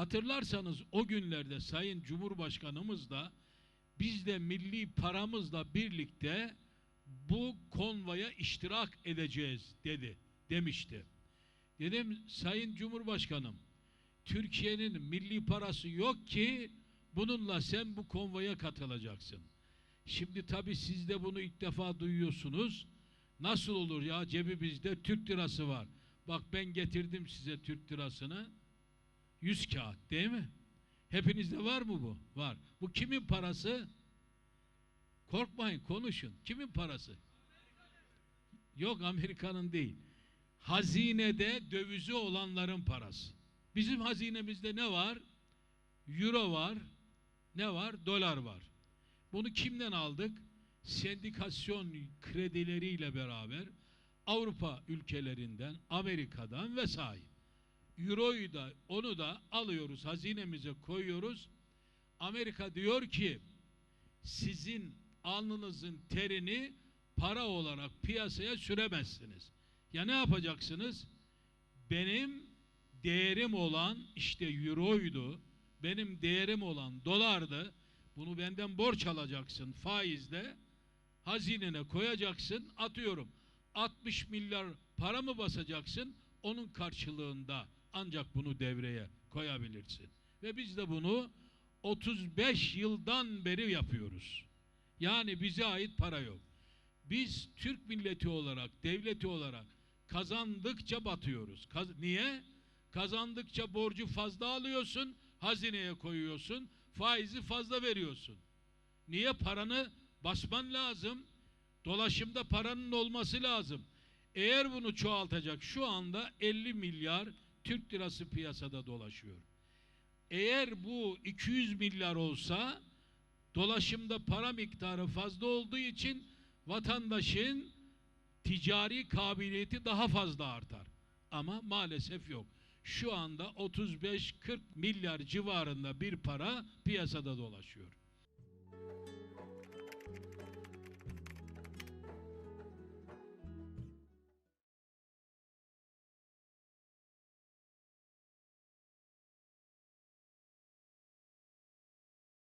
Hatırlarsanız o günlerde Sayın Cumhurbaşkanımız da biz de milli paramızla birlikte bu konvoya iştirak edeceğiz dedi, demişti. Dedim Sayın Cumhurbaşkanım Türkiye'nin milli parası yok ki bununla sen bu konvoya katılacaksın. Şimdi tabii siz de bunu ilk defa duyuyorsunuz. Nasıl olur ya cebimizde Türk lirası var. Bak ben getirdim size Türk lirasını. 100 kağıt değil mi? Hepinizde var mı bu? Var. Bu kimin parası? Korkmayın konuşun. Kimin parası? Yok Amerika'nın değil. Hazinede dövizi olanların parası. Bizim hazinemizde ne var? Euro var. Ne var? Dolar var. Bunu kimden aldık? Sendikasyon kredileriyle beraber Avrupa ülkelerinden, Amerika'dan vesaire. Euro'yu da onu da alıyoruz, hazinemize koyuyoruz. Amerika diyor ki sizin alnınızın terini para olarak piyasaya süremezsiniz. Ya ne yapacaksınız? Benim değerim olan işte euroydu, benim değerim olan dolardı. Bunu benden borç alacaksın faizle, hazinene koyacaksın, atıyorum. 60 milyar para mı basacaksın? Onun karşılığında ancak bunu devreye koyabilirsin. Ve biz de bunu 35 yıldan beri yapıyoruz. Yani bize ait para yok. Biz Türk milleti olarak, devleti olarak kazandıkça batıyoruz. Kaz- Niye? Kazandıkça borcu fazla alıyorsun, hazineye koyuyorsun, faizi fazla veriyorsun. Niye? Paranı basman lazım. Dolaşımda paranın olması lazım. Eğer bunu çoğaltacak şu anda 50 milyar Türk lirası piyasada dolaşıyor. Eğer bu 200 milyar olsa dolaşımda para miktarı fazla olduğu için vatandaşın ticari kabiliyeti daha fazla artar. Ama maalesef yok. Şu anda 35-40 milyar civarında bir para piyasada dolaşıyor.